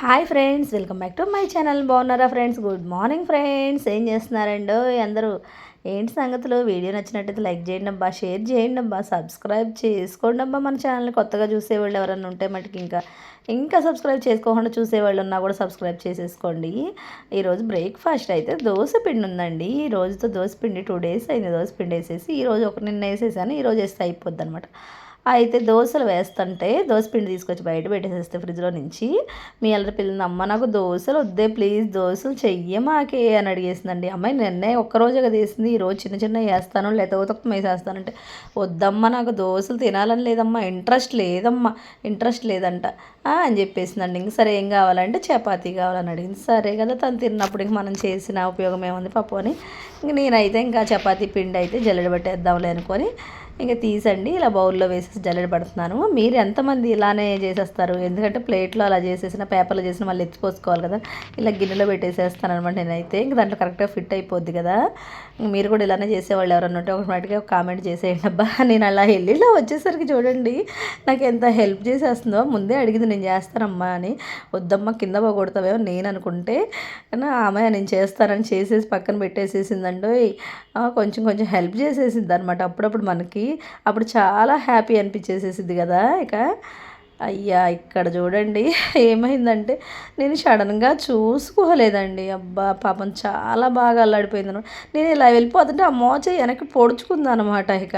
Hi friends welcome back to my channel. బాగున్నారా friends? Good morning friends. ఏం చేస్తున్నారండో? అందరూ ఏంటి సంగతులు? వీడియో నచ్చినట్టయితే లైక్ చేయండి అబ్బా షేర్ చేయండి అబ్బా సబ్స్క్రైబ్ చేసుకోండి అబ్బా మన ఛానల్ని. కొత్తగా చూసేవాళ్ళు ఎవరైనా ఉంటే మటుకు ఇంకా ఇంకా సబ్స్క్రైబ్ చేసుకోకుండా చూసేవాళ్ళు ఉన్నా కూడా సబ్స్క్రైబ్ చేసేసుకోండి. ఈరోజు బ్రేక్ఫాస్ట్ అయితే దోశ పిండి ఉందండి. ఈ రోజుతో దోశ పిండి టూ డేస్ అయింది దోశ పిండి వేసేసి ఈరోజు ఒక నిన్న వేసేసాను ఈరోజు వేస్తే అయిపోద్ది అనమాట అయితే దోశలు వేస్తుంటే దోశ పిండి తీసుకొచ్చి బయట పెట్టేసేస్తే ఫ్రిడ్జ్లో నుంచి మీ అల్లరి పిల్లలు అమ్మ నాకు దోశలు వద్దే ప్లీజ్ దోశలు చెయ్యి మాకే అని అడిగేసిందండి. అమ్మాయి నిన్నే ఒక్కరోజే కదా వేసింది ఈరోజు చిన్న చిన్న వేస్తాను లేకపోతే తక్కువ వేసేస్తానంటే వద్దమ్మా నాకు దోశలు తినాలని లేదమ్మా ఇంట్రెస్ట్ లేదమ్మా ఇంట్రెస్ట్ లేదంట అని చెప్పేసిందండి. ఇంక సరే ఏం కావాలంటే చపాతీ కావాలని అడిగింది. సరే కదా తను తిన్నప్పుడు ఇంక మనం చేసిన ఉపయోగం ఏముంది పప్పు అని. ఇంక నేనైతే ఇంకా చపాతీ పిండి అయితే జల్లెడ పెట్టేద్దాంలే అనుకొని ఇంకా తీసండి. ఇలా బౌల్లో వేసేసి జల్లెడ పడుతున్నాను. మీరు ఎంతమంది ఇలానే చేసేస్తారు? ఎందుకంటే ప్లేట్లో అలా చేసేసిన పేపర్లో చేసిన మళ్ళీ ఎత్తిపోసుకోవాలి కదా. ఇలా గిన్నెలో పెట్టేసేస్తాను అనమాట నేనైతే. ఇంకా దాంట్లో కరెక్ట్గా ఫిట్ అయిపోద్ది కదా. మీరు కూడా ఇలానే చేసేవాళ్ళు ఎవరన్నా ఉంటే ఒక కామెంట్ చేసేయండి. అబ్బా నేను అలా వెళ్ళి ఇలా వచ్చేసరికి చూడండి నాకు ఎంత హెల్ప్ చేసేస్తుందో. ముందే అడిగింది నేను చేస్తానమ్మా అని. వద్దమ్మా కింద పోగొడతావేమో నేను అనుకుంటే. ఆమె నేను చేస్తానని చేసేసి పక్కన పెట్టేసేసిందండో కొంచెం కొంచెం హెల్ప్ చేసేసింది అనమాట అప్పుడప్పుడు మనకి అప్పుడు చాలా హ్యాపీ అనిపించేసేసింది కదా ఇక. అయ్యా ఇక్కడ చూడండి ఏమైందంటే నేను సడన్గా చూసుకోలేదండి. అబ్బా పాపం చాలా బాగా అల్లాడిపోయింది అనమాట. నేను ఇలా వెళ్ళిపోతుంటే ఆ మోచ వెనక్కి పొడుచుకుంది అనమాట ఇక.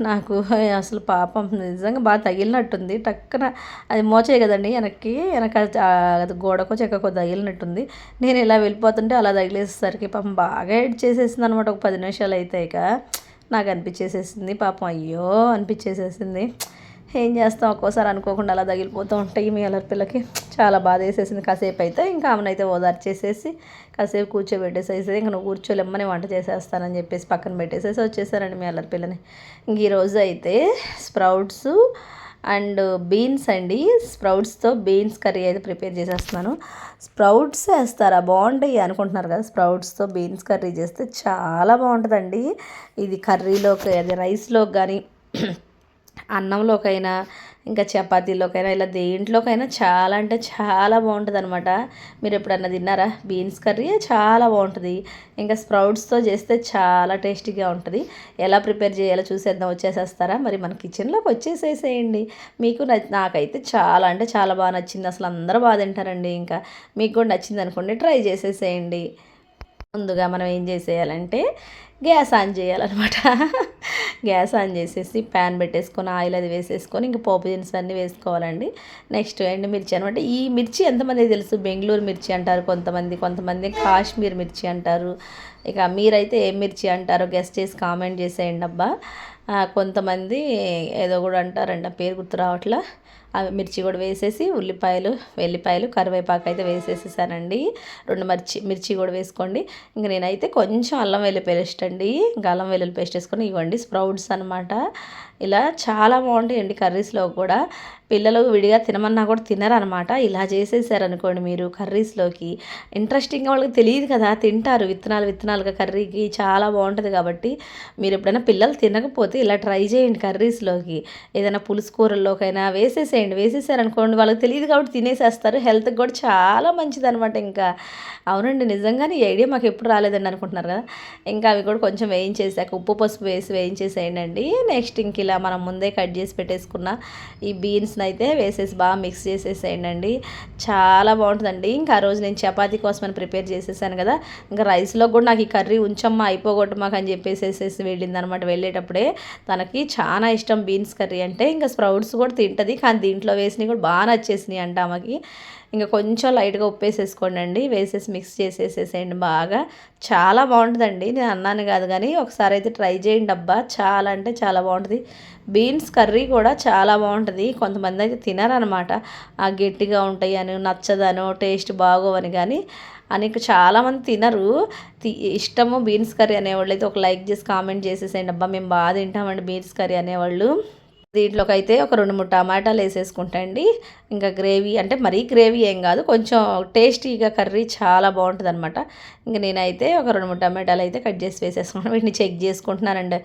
నాకు అసలు పాపం నిజంగా బాగా తగిలినట్టుంది. టక్కన అది మోచే కదండి వెనక్కి వెనక అది గోడకో చెక్కకో తగిలినట్టుంది. నేను ఇలా వెళ్ళిపోతుంటే అలా తగిలేసేసరికి పాపం బాగా ఎడ్ చేసేసింది అనమాట ఒక పది నిమిషాలు అయితే ఇక. నాకు అనిపించేసేసింది. పాపం అయ్యో అనిపించేసేసింది. ఏం చేస్తాం? ఒక్కోసారి అనుకోకుండా అలా తగిలిపోతూ ఉంటాయి మీ అల్లరి పిల్లకి చాలా బాధ వేసేసింది. కాసేపు అయితే ఇంకా ఆమెనైతే ఓదార్చేసేసి కాసేపు కూర్చోబెట్టేసేసి ఇంకా నువ్వు కూర్చోలేమ్మని వంట చేసేస్తానని చెప్పేసి పక్కన పెట్టేసేసి వచ్చేసారండి మీ అల్లరి పిల్లని. ఇంక ఈరోజు అయితే స్ప్రౌట్స్ అండ్ బీన్స్ అండి స్ప్రౌట్స్తో బీన్స్ కర్రీ అయితే ప్రిపేర్ చేసేస్తున్నాను. స్ప్రౌట్స్ వేస్తారా? బాగుంటాయి అనుకుంటున్నారు కదా స్ప్రౌట్స్తో బీన్స్ కర్రీ చేస్తే చాలా బాగుంటుందండి. ఇది కర్రీలోకి అది రైస్లోకి కానీ అన్నంలోకైనా ఇంకా చపాతీలోకైనా ఇలా దేంట్లోకైనా చాలా అంటే చాలా బాగుంటుంది అనమాట మీరు ఎప్పుడన్నా తిన్నారా? బీన్స్ కర్రీ చాలా బాగుంటుంది. ఇంకా స్ప్రౌట్స్తో చేస్తే చాలా టేస్టీగా ఉంటుంది. ఎలా ప్రిపేర్ చేయాలో చూసేద్దాం వచ్చేసేస్తారా? మరి మన కిచెన్లోకి వచ్చేసేసేయండి. మీకు నాకైతే చాలా అంటే చాలా బాగా నచ్చింది. అసలు అందరూ బాగా తింటారండి ఇంకా. మీకు కూడా నచ్చింది అనుకోండి ట్రై చేసేసేయండి. ముందుగా మనం ఏం చేసేయాలంటే గ్యాస్ ఆన్ చేయాలన్నమాట. గ్యాస్ ఆన్ చేసేసి ప్యాన్ పెట్టేసుకొని ఆయిల్ అది వేసేసుకొని ఇంకా పోపు దినుసులు అన్నీ వేసుకోవాలండి. నెక్స్ట్ ఎండు మిర్చి అనమాట ఈ మిర్చి ఎంతమంది తెలుసు? బెంగళూరు మిర్చి అంటారు కొంతమంది. కొంతమంది కాశ్మీర్ మిర్చి అంటారు. ఇక మీరైతే ఏ మిర్చి అంటారో గెస్ట్ చేసి కామెంట్ చేసేయండి అబ్బా. కొంతమంది ఏదో కూడా అంటారండి పేరు గుర్తు రావట్లా. అవి మిర్చి కూడా వేసేసి ఉల్లిపాయలు వెల్లిపాయలు కరివేపాకు అయితే వేసేసేసానండి. రెండు మిర్చి మిర్చి కూడా వేసుకోండి. ఇంక నేనైతే కొంచెం అల్లం వెల్లుల్లి పేస్ట్ అండి. ఇంకా అల్లం వెల్లుల్లి పేస్ట్ వేసుకొని ఇవ్వండి. స్ప్రౌట్స్ అనమాట ఇలా చాలా బాగుంటాయండి కర్రీస్లో కూడా. పిల్లలు విడిగా తినమన్నా కూడా తినరనమాట ఇలా చేసేసారనుకోండి మీరు కర్రీస్లోకి. ఇంట్రెస్టింగ్గా వాళ్ళకి తెలియదు కదా తింటారు విత్తనాలు విత్తనాలుగా కర్రీకి చాలా బాగుంటుంది కాబట్టి మీరు ఎప్పుడైనా పిల్లలు తినకపోతే ఇలా ట్రై చేయండి కర్రీస్లోకి. ఏదైనా పులుసు కూరల్లోకైనా వేసేసేయండి. వేసేసారనుకోండి వాళ్ళకి తెలియదు కాబట్టి తినేసేస్తారు. హెల్త్కి కూడా చాలా మంచిది అనమాట ఇంకా. అవునండి నిజంగానే ఈ ఐడియా మాకు ఎప్పుడు రాలేదండి అనుకుంటున్నారు కదా. ఇంకా అవి కూడా కొంచెం వేయించేసాక ఉప్పు పసుపు వేసి వేయించేసేయండి నెక్స్ట్ ఇంక ఇలా మనం ముందే కట్ చేసి పెట్టేసుకున్న ఈ బీన్స్ బీన్స్ని అయితే వేసేసి బాగా మిక్స్ చేసేసేయండి చాలా బాగుంటుందండి. ఇంకా ఆ రోజు నేను చపాతీ అని ప్రిపేర్ చేసేసాను కదా. ఇంకా రైస్లో కూడా నాకు ఈ కర్రీ ఉంచమ్మా అయిపోగొట్టు మాకు అని చెప్పేసేసేసి వెళ్ళింది అనమాట వెళ్ళేటప్పుడే. తనకి చాలా ఇష్టం బీన్స్ కర్రీ అంటే. ఇంకా స్ప్రౌట్స్ కూడా తింటుంది. కానీ దీంట్లో వేసినవి కూడా బాగా నచ్చేసినాయి అంట ఆమెకి. ఇంకా కొంచెం లైట్గా ఉప్పేసేసుకోండి అండి వేసేసి మిక్స్ చేసేసేసేయండి బాగా. చాలా బాగుంటుందండి. నేను అన్నాను కాదు కానీ ఒకసారి అయితే ట్రై చేయండి అబ్బా. చాలా అంటే చాలా బాగుంటుంది. బీన్స్ కర్రీ కూడా చాలా బాగుంటుంది. కొంతమంది అయితే తినరనమాట. ఆ గట్టిగా ఉంటాయి అని నచ్చదనో టేస్ట్ బాగోవని కానీ అని చాలామంది తినరు. ఇష్టము బీన్స్ కర్రీ అనేవాళ్ళు అయితే ఒక లైక్ చేసి కామెంట్ చేసేసేయండి అబ్బా. మేము బాగా తింటామండి బీన్స్ కర్రీ అనేవాళ్ళు. దీంట్లోకి అయితే ఒక రెండు మూడు టమాటాలు వేసేసుకుంటా అండి. ఇంకా గ్రేవీ అంటే మరీ గ్రేవీ ఏం కాదు కొంచెం టేస్టీగా కర్రీ చాలా బాగుంటుంది అనమాట ఇంకా నేనైతే ఒక రెండు మూడు టమాటాలు అయితే కట్ చేసి వేసేసుకున్నాను వీటిని చెక్ చేసుకుంటున్నానండి.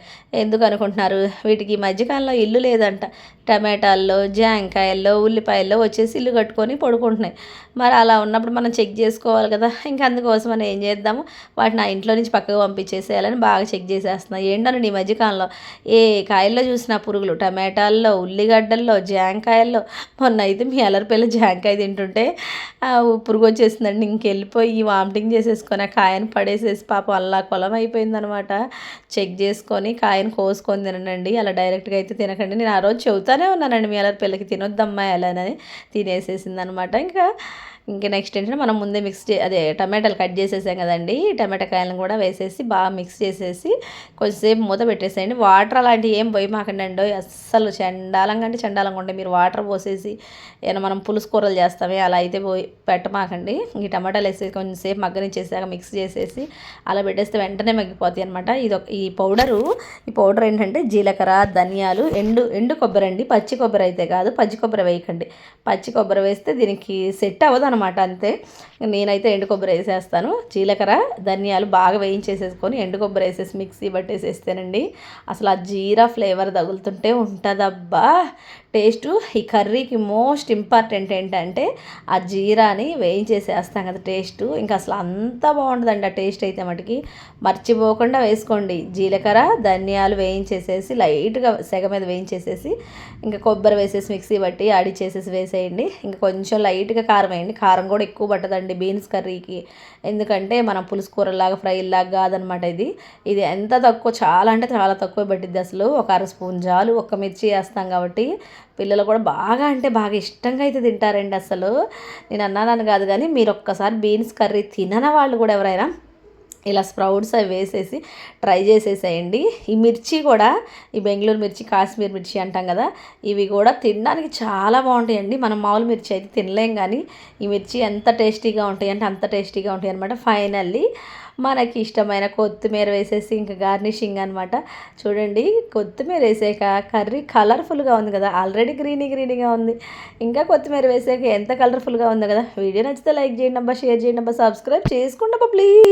ఎందుకు అనుకుంటున్నారు? వీటికి ఈ మధ్యకాలంలో ఇల్లు లేదంట. టమాటాల్లో జాంకాయల్లో ఉల్లిపాయల్లో వచ్చేసి ఇల్లు కట్టుకొని పడుకుంటున్నాయి. మరి అలా ఉన్నప్పుడు మనం చెక్ చేసుకోవాలి కదా. ఇంకా అందుకోసం మనం ఏం చేద్దాము? వాటిని ఆ ఇంట్లో నుంచి పక్కకు పంపించేసేయాలని బాగా చెక్ చేసేస్తున్నాయి ఏంటని ఈ మధ్యకాలంలో? ఏ కాయల్లో చూసిన పురుగులు టమాటా టమాటాల్లో ఉల్లిగడ్డల్లో జాంకాయల్లో. మొన్న అయితే మీ అలరిపిల్ల జాంకాయ తింటుంటే ఉప్పురుగు వచ్చేసిందండి. ఇంకెళ్ళిపోయి వామిటింగ్ చేసేసుకొని ఆ కాయను పడేసేసి పాపం అల్లా కొలం అయిపోయిందనమాట. చెక్ చేసుకొని కాయను కోసుకొని తినండి. అలా డైరెక్ట్గా అయితే తినకండి. నేను ఆ రోజు చెబుతానే ఉన్నానండి మీ అలరిపిల్లకి తినొద్దమ్మా ఎలా అని. తినేసేసింది అనమాట ఇంకా ఇంకా నెక్స్ట్ ఏంటంటే మనం ముందే మిక్స్ అదే టమాటాలు కట్ చేసేసాం కదండి. టమాటా కాయలను కూడా వేసేసి బాగా మిక్స్ చేసేసి కొంచెంసేపు మూత పెట్టేసేయండి. వాటర్ అలాంటివి ఏం పోయి మాకండి అస్సలు చండాలంగా అంటే చండాలంగా ఉండే. మీరు వాటర్ పోసేసి ఏమైనా మనం పులుసు కూరలు చేస్తామే అలా అయితే పోయి పెట్టమాకండి. ఈ టమాటాలు వేసి కొంచెంసేపు మగ్గనిచ్చేసాక మిక్స్ చేసేసి అలా పెట్టేస్తే వెంటనే మగ్గిపోతాయి అనమాట ఇది ఈ పౌడరు ఈ పౌడర్ ఏంటంటే జీలకర్ర ధనియాలు ఎండు ఎండు కొబ్బరి అండి. పచ్చి కొబ్బరి అయితే కాదు పచ్చి కొబ్బరి వేయకండి. పచ్చి కొబ్బరి వేస్తే దీనికి సెట్ అవ్వదు అనమాట అంతే. నేనైతే ఎండు కొబ్బరి వేసేస్తాను. జీలకర్ర ధనియాలు బాగా వేయించేసేసుకొని ఎండు కొబ్బరి వేసేసి మిక్సీ పట్టేసేస్తేనండి అసలు ఆ జీరా ఫ్లేవర్ తగులుతుంటే ఉంటుందబ్బా. టేస్ట్ ఈ కర్రీకి మోస్ట్ ఇంపార్టెంట్ ఏంటంటే ఆ జీరాని వేయించేసేస్తాం కదా టేస్ట్. ఇంకా అసలు అంత బాగుంటుందండి ఆ టేస్ట్ అయితే మటుకి. మర్చిపోకుండా వేసుకోండి. జీలకర్ర ధనియాలు వేయించేసేసి లైట్గా సెగ మీద వేయించేసేసి ఇంకా కొబ్బరి వేసేసి మిక్సీ బట్టి ఆడిచ్చేసేసి వేసేయండి. ఇంకా కొంచెం లైట్గా కారం వేయండి. కారం కూడా ఎక్కువ పట్టదండి బీన్స్ కర్రీకి. ఎందుకంటే మనం పులుసు కూరలాగా ఫ్రైలాగా కాదనమాట ఇది. ఇది ఎంత తక్కువ చాలా అంటే చాలా తక్కువ పట్టిద్ది అసలు. ఒక అర స్పూన్ జాలు ఒక మిర్చి వేస్తాం కాబట్టి పిల్లలు కూడా బాగా అంటే బాగా ఇష్టంగా అయితే తింటారండి అసలు. నేను అన్నానని కాదు కానీ మీరు ఒక్కసారి బీన్స్ కర్రీ తినని వాళ్ళు కూడా ఎవరైనా ఇలా స్ప్రౌట్స్ అవి వేసేసి ట్రై చేసేసేయండి. ఈ మిర్చి కూడా ఈ బెంగళూరు మిర్చి కాశ్మీర్ మిర్చి అంటాం కదా ఇవి కూడా తినడానికి చాలా బాగుంటాయండి. మనం మామూలు మిర్చి అయితే తినలేం కానీ ఈ మిర్చి ఎంత టేస్టీగా ఉంటాయి అంటే అంత టేస్టీగా ఉంటాయి అనమాట ఫైనల్లీ మనకి ఇష్టమైన కొత్తిమీర వేసేసి ఇంకా గార్నిషింగ్ అనమాట చూడండి కొత్తిమీర వేసాక కర్రీ కలర్ఫుల్గా ఉంది కదా ఆల్రెడీ గ్రీనీ గ్రీనీగా ఉంది. ఇంకా కొత్తిమీర వేసాక ఎంత కలర్ఫుల్గా ఉంది కదా వీడియో నచ్చితే లైక్ చేయండి అబ్బా షేర్ చేయండి అబ్బా సబ్స్క్రైబ్ చేసుకోండి అబ్బా ప్లీజ్.